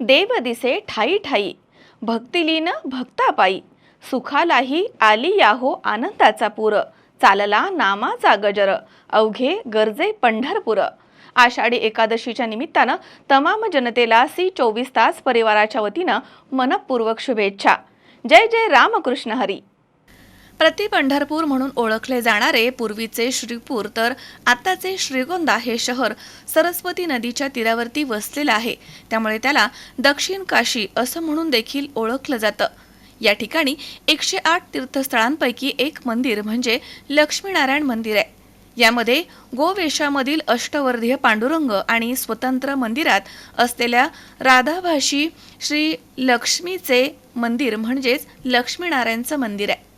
देव दिसे ठाई ठाई भक्तिलीन भक्तापायी सुखालाही आली याहो आनंदाचा पूर चालला नामाचा गजर अवघे गरजे पंढरपूर. आषाढी एकादशीच्या निमित्तानं तमाम जनतेला सी चोवीस तास परिवाराच्या वतीनं मनपूर्वक शुभेच्छा. जय जय रामकृष्ण हरी. प्रति पंढरपूर म्हणून ओळखले जाणारे पूर्वीचे श्रीपूर तर आताचे श्रीगोंदा हे शहर सरस्वती नदीच्या तीरावरती वसलेलं आहे. त्यामुळे त्याला दक्षिण काशी असं म्हणून देखील ओळखलं जातं. या ठिकाणी एकशे आठ तीर्थस्थळांपैकी एक मंदिर म्हणजे लक्ष्मीनारायण मंदिर आहे. यामध्ये गोवेशामधील अष्टवर्धीय पांडुरंग आणि स्वतंत्र मंदिरात असलेल्या राधाभाषी श्री लक्ष्मीचे मंदिर म्हणजेच लक्ष्मीनारायणचं मंदिर आहे.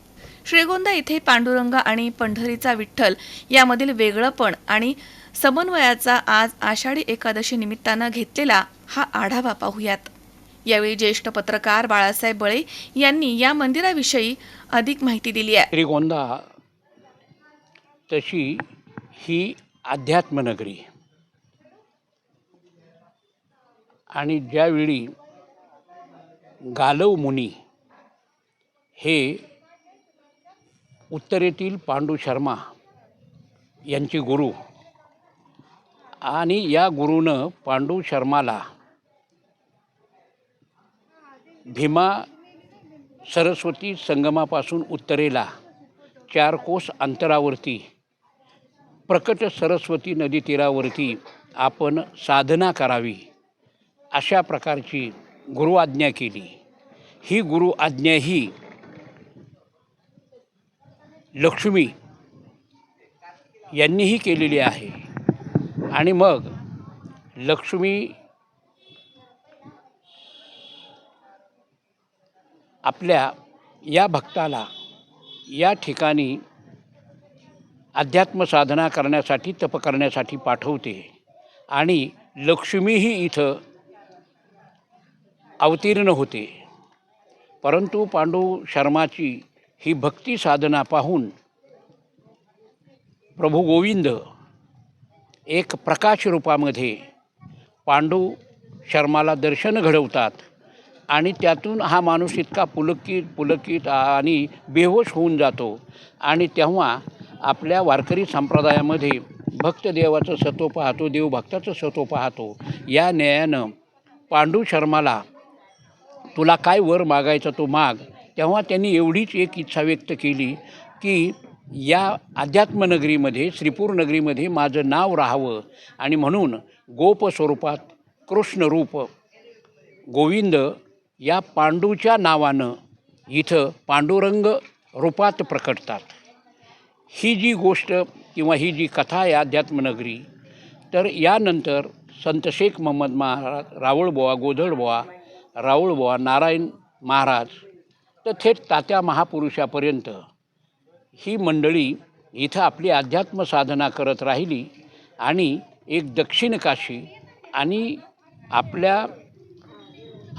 श्रीगोंदा इथे पांडुरंग आणि पंढरीचा विठ्ठल यामधील वेगळंपण आणि समन्वयाचा आज आषाढी एकादशी निमित्तानं घेतलेला हा आढावा पाहूयात. यावेळी ज्येष्ठ पत्रकार बाळासाहेब बळे यांनी या मंदिराविषयी अधिक माहिती दिली आहे. श्रीगोंदा तशी ही अध्यात्मनगरी. आणि ज्यावेळी गालव मुनी हे उत्तरेतील पांडू शर्मा यांचे गुरु. आणि या गुरुनं पांडू शर्माला भीमा सरस्वती संगमापासून उत्तरेला चार कोस अंतरावरती प्रकट सरस्वती नदी तीरावरती आपण साधना करावी अशा प्रकारची गुरु आज्ञा केली. ही गुरु आज्ञा ही लक्ष्मी यांनीही केलेली आहे. आणि मग लक्ष्मी आपल्या या भक्ताला या ठिकाणी अध्यात्म साधना करण्यासाठी तप करण्यासाठी पाठवते. आणि लक्ष्मीही इथं अवतीर्ण होते. परंतु पांडू शर्माची ही भक्ती साधना पाहून प्रभू गोविंद एक प्रकाश रूपामध्ये पांडू शर्माला दर्शन घडवतात आणि त्यातून हा माणूस इतका पुलकित पुलकित आणि बेहोश होऊन जातो. आणि तेव्हा आपल्या वारकरी संप्रदायामध्ये भक्त देवाचं सत्व पाहतो देवभक्ताचं सतो सत्व पाहतो. या न्यायानं पांडू शर्माला तुला काय वर मागायचा? तो माग. तेव्हा त्यांनी एवढीच एक इच्छा व्यक्त केली की या अध्यात्मनगरीमध्ये श्रीपूर नगरीमध्ये माझं नाव राहावं आणि म्हणून गोप स्वरूपात कृष्णरूप गोविंद या पांडूच्या नावानं इथं पांडुरंग रूपात प्रकटतात. ही जी गोष्ट किंवा ही जी कथा आहे अध्यात्मनगरी तर यानंतर संत शेख मोहम्मद महाराज रावळबोवा गोधळबुवा राऊळबोवा नारायण महाराज तर थेट तात्या महापुरुषापर्यंत ही मंडळी इथं आपली अध्यात्म साधना करत राहिली आणि एक दक्षिण काशी आणि आपल्या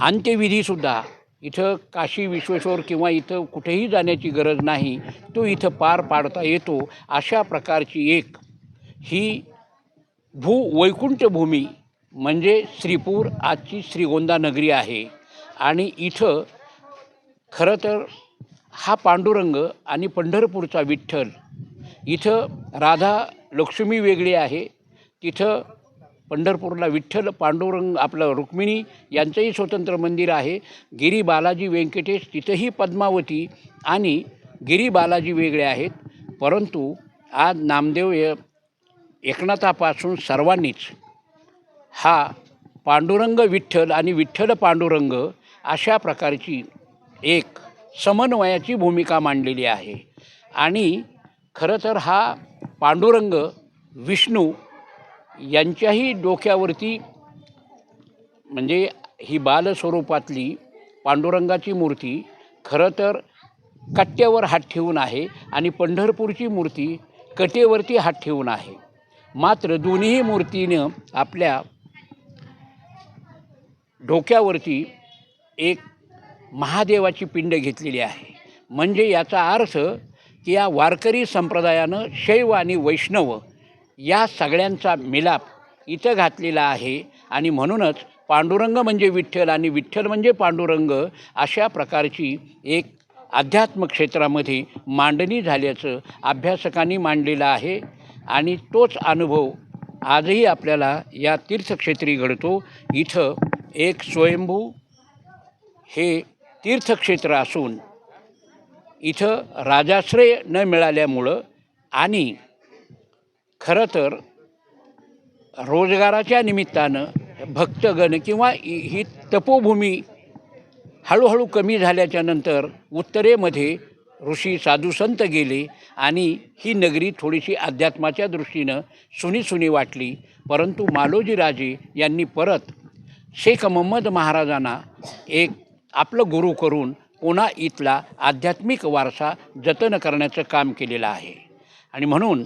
अंत्यविधीसुद्धा इथं काशी विश्वेश्वर किंवा इथं कुठेही जाण्याची गरज नाही तो इथं पार पाडता येतो अशा प्रकारची एक ही भू वैकुंठभूमी म्हणजे श्रीपूर आजची श्रीगोंदा नगरी आहे. आणि इथं खरं तर हा पांडुरंग आणि पंढरपूरचा विठ्ठल इथं राधा लक्ष्मी वेगळी आहे. तिथं पंढरपूरला विठ्ठल पांडुरंग आपलं रुक्मिणी यांचंही स्वतंत्र मंदिर आहे. गिरी बालाजी व्यंकटेश तिथंही पद्मावती आणि गिरी बालाजी वेगळे आहेत. परंतु आज नामदेव य- एकनाथापासून सर्वांनीच हा पांडुरंग विठ्ठल आणि विठ्ठल पांडुरंग अशा प्रकारची एक समन्वयाची भूमिका मांडलेली आहे. आणि खरं तर हा पांडुरंग विष्णू यांच्याही डोक्यावरती म्हणजे ही बालस्वरूपातली पांडुरंगाची मूर्ती खरं तर कट्ट्यावर हात ठेवून आहे आणि पंढरपूरची मूर्ती कटेवरती हात ठेवून आहे. मात्र दोन्ही मूर्तीनं आपल्या डोक्यावरती एक महादेवाची पिंड घेतलेली आहे. म्हणजे याचा अर्थ की या वारकरी संप्रदायानं शैव आणि वैष्णव या सगळ्यांचा मिलाप इथं घातलेला आहे. आणि म्हणूनच पांडुरंग म्हणजे विठ्ठल आणि विठ्ठल म्हणजे पांडुरंग अशा प्रकारची एक अध्यात्म क्षेत्रामध्ये मांडणी झाल्याचं अभ्यासकांनी मांडलेलं आहे. आणि तोच अनुभव आजही आपल्याला या तीर्थक्षेत्री घडतो. इथं एक स्वयंभू हे तीर्थक्षेत्र असून इथं राजाश्रय न मिळाल्यामुळं आणि खरं तर रोजगाराच्या निमित्तानं भक्तगण किंवा ही तपोभूमी हळूहळू कमी झाल्याच्यानंतर उत्तरेमध्ये ऋषी साधूसंत गेले आणि ही नगरी थोडीशी अध्यात्माच्या दृष्टीनं सुनी सुनी वाटली. परंतु मालोजीराजे यांनी परत शेख मोहम्मद महाराजांना एक आपलं गुरु करून पुन्हा इथला आध्यात्मिक वारसा जतन करण्याचं काम केलेलं आहे. आणि म्हणून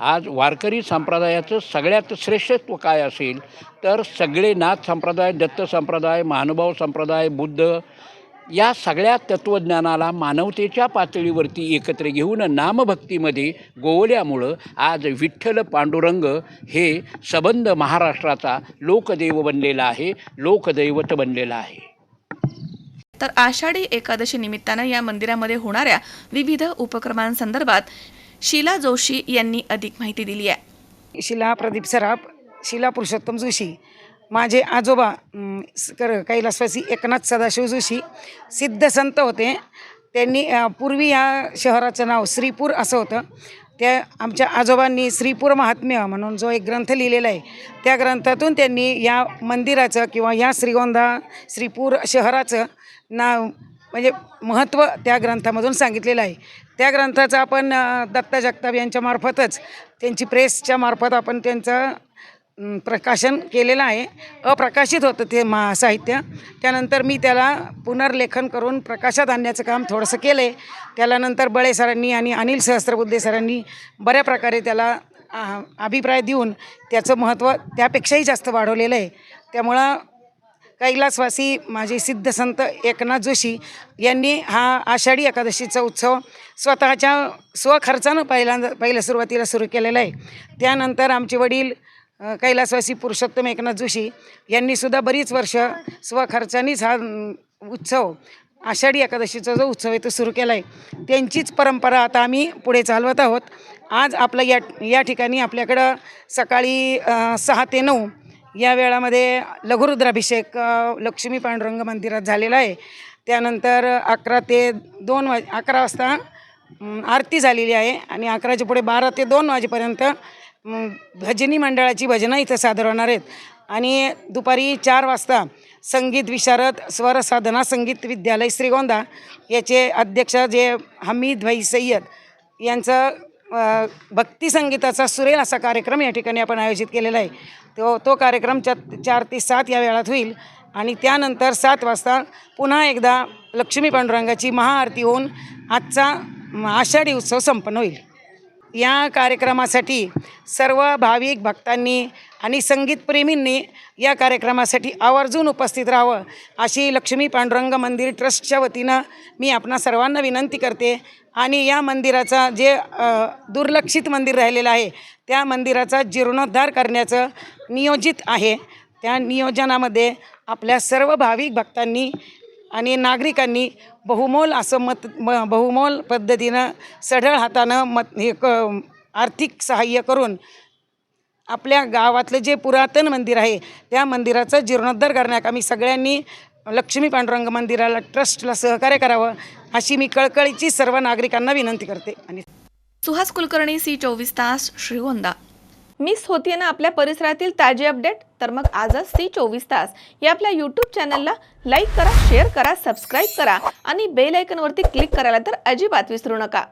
आज वारकरी संप्रदायाचं सगळ्यात श्रेष्ठत्व काय असेल तर सगळे नाथ संप्रदाय दत्त संप्रदाय महानुभाव संप्रदाय बुद्ध या सगळ्या तत्त्वज्ञानाला मानवतेच्या पातळीवरती एकत्र घेऊन नामभक्तीमध्ये गोवल्यामुळं आज विठ्ठल पांडुरंग हे सबंध महाराष्ट्राचा लोकदेव बनलेला आहे लोकदैवत बनलेलं आहे. तर आषाढी एकादशी निमित्तानं या मंदिरामध्ये होणाऱ्या विविध उपक्रमांसंदर्भात शीला जोशी यांनी अधिक माहिती दिली आहे. शिला प्रदीप सराफ शिला पुरुषोत्तम जोशी माझे आजोबा कर कैलासवासी एकनाथ सदाशिव जोशी सिद्ध संत होते. त्यांनी पूर्वी या शहराचं नाव श्रीपूर असं होतं. त्या आमच्या आजोबांनी श्रीपूर महात्म्य म्हणून जो एक ग्रंथ लिहिलेला आहे त्या ग्रंथातून त्यांनी या मंदिराचं किंवा या श्रीगोंदा श्रीपूर शहराचं नाव म्हणजे महत्त्व त्या ग्रंथामधून सांगितलेलं आहे. त्या ग्रंथाचं आपण दत्ता जगताप यांच्यामार्फतच त्यांची प्रेसच्या मार्फत आपण त्यांचं प्रकाशन केलेलं आहे. अप्रकाशित होतं ते मा साहित्य त्यानंतर मी त्याला पुनर्लेखन करून प्रकाशात आणण्याचं काम थोडंसं केलं आहे त्याला नंतर बळे सरांनी आणि अनिल सहस्त्रबुद्धे सरांनी बऱ्या प्रकारे त्याला अभिप्राय देऊन त्याचं महत्त्व त्यापेक्षाही जास्त वाढवलेलं आहे. त्यामुळं कैलासवासी माझे सिद्ध संत एकनाथ जोशी यांनी हा आषाढी एकादशीचा उत्सव स्वतःच्या स्वखर्चानं पहिल्यांदा पहिल्या सुरुवातीला सुरू केलेला आहे. त्यानंतर आमचे वडील कैलासवासी पुरुषोत्तम एकनाथ जोशी यांनीसुद्धा बरीच वर्ष स्वखर्चानेच हा उत्सव आषाढी एकादशीचा जो उत्सव आहे तो सुरू केला आहे. त्यांचीच परंपरा आता आम्ही पुढे चालवत आहोत. आज आपलं या या ठिकाणी आपल्याकडं सकाळी सहा ते नऊ या वेळामध्ये लघुरुद्राभिषेक लक्ष्मी पांडुरंग मंदिरात झालेला आहे. त्यानंतर अकरा ते दोन वाज अकरा वाजता आरती झालेली आहे आणि अकराच्या पुढे बारा ते दोन वाजेपर्यंत भजनी मंडळाची भजनं इथं सादर होणार आहेत. आणि दुपारी चार वाजता संगीत विशारद स्वर साधना संगीत विद्यालय श्रीगोंदा याचे अध्यक्ष जे हमीद भाई सय्यद यांचं भक्ती संगीताचा सुरेल असा कार्यक्रम या ठिकाणी आपण आयोजित केलेला आहे. तो तो कार्यक्रम चा चार ते सात या वेळात होईल. आणि त्यानंतर सात वाजता पुन्हा एकदा लक्ष्मी पांडुरंगाची महाआरती होऊन आजचा आषाढी उत्सव संपन्न होईल. या कार्यक्रमासाठी सर्व भाविक भक्तांनी आणि संगीतप्रेमींनी या कार्यक्रमासाठी आवर्जून उपस्थित राहावं अशी लक्ष्मी पांडुरंग मंदिर ट्रस्टच्या वतीनं मी आपणा सर्वांना विनंती करते. आणि या मंदिराचा जे दुर्लक्षित मंदिर राहिलेलं आहे त्या मंदिराचा जीर्णोद्धार करण्याचं नियोजित आहे. त्या नियोजनामध्ये आपल्या सर्व भाविक भक्तांनी आणि नागरिकांनी बहुमोल असं मत म बहुमोल पद्धतीनं सढळ हातानं मत हे क आर्थिक सहाय्य करून आपल्या गावातलं जे पुरातन मंदिर आहे त्या मंदिराचा जीर्णोद्धार करण्यात आम्ही सगळ्यांनी लक्ष्मी पांडुरंग मंदिराला ट्रस्टला सहकार्य करावं अशी मी कळकळीची सर्व नागरिकांना विनंती करते. आणि सुहास कुलकर्णी सी चोवीस तास श्रीगोंदा. मिस होतीये ना आपल्या परिसरातील ताजी अपडेट? तर मग आजच सी चोवीस तास या आपल्या यूट्यूब चॅनलला लाईक करा शेअर करा सबस्क्राईब करा आणि बेल आयकनवरती क्लिक करायला तर अजिबात विसरू नका.